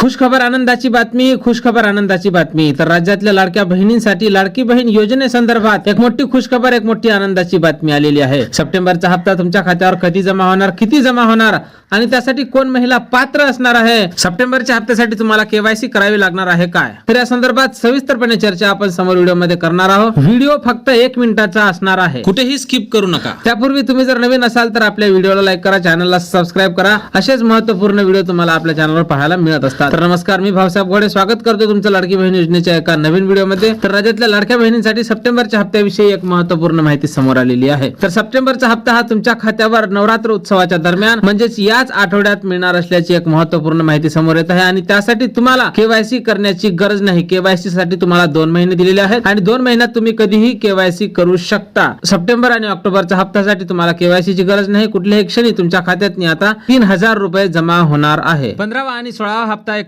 खुशखबर आनंदाची बातमी खुशखबर आनंदाची बातमी. तर राज्यातल्या लाडक्या बहिणींसाठी लाडकी बहीण योजनेसंदर्भात एक मोठी खुशखबर एक मोठी आनंदाची बातमी आलेली आहे. सप्टेंबरचा हप्ता तुमच्या खात्यावर कधी जमा होणार किती जमा होणार? आणि त्यासाठी कोण महिला पात्र असणार आहे? सप्टेंबरच्या हप्त्यासाठी तुम्हाला केवायसी करावी लागणार आहे काय? तर या संदर्भात सविस्तरपणे चर्चा आपण समोर व्हिडिओमध्ये करणार आहोत. व्हिडिओ फक्त एक मिनिटाचा असणार आहे. कुठेही स्किप करू नका. त्यापूर्वी तुम्ही जर नवीन असाल तर आपल्या व्हिडिओला लाईक करा चॅनलला सबस्क्राईब करा. असेच महत्त्वपूर्ण व्हिडिओ तुम्हाला आपल्या चॅनलवर पाहायला मिळत असतात. तर नमस्कार मी भाऊसाहेब गोडे. स्वागत करतो तुमचं लाडकी बहीण योजनेच्या एका नवीन व्हिडिओमध्ये. तर राज्यातल्या लाडक्या बहिणींसाठी सप्टेंबरच्या हप्त्याविषयी एक महत्त्वपूर्ण माहिती समोर आलेली आहे. तर सप्टेंबरचा हप्ता हा तुमच्या खात्यावर नवरात्र उत्सवाच्या दरम्यान म्हणजेच याच आठवड्यात मिळणार असल्याची एक महत्त्वपूर्ण माहिती समोर येत आहे. आणि त्यासाठी तुम्हाला केवायसी करण्याची गरज नाही. केवायसी साठी तुम्हाला दोन महिने दिलेले आहेत. आणि दोन महिन्यात तुम्ही कधीही केवायसी करू शकता. सप्टेंबर आणि ऑक्टोबरच्या हप्त्यासाठी तुम्हाला केवायसी ची गरज नाही. कुठल्याही क्षणी तुमच्या खात्यात आता तीन हजार रुपये जमा होणार आहे. पंधरावा आणि सोळावा हप्ता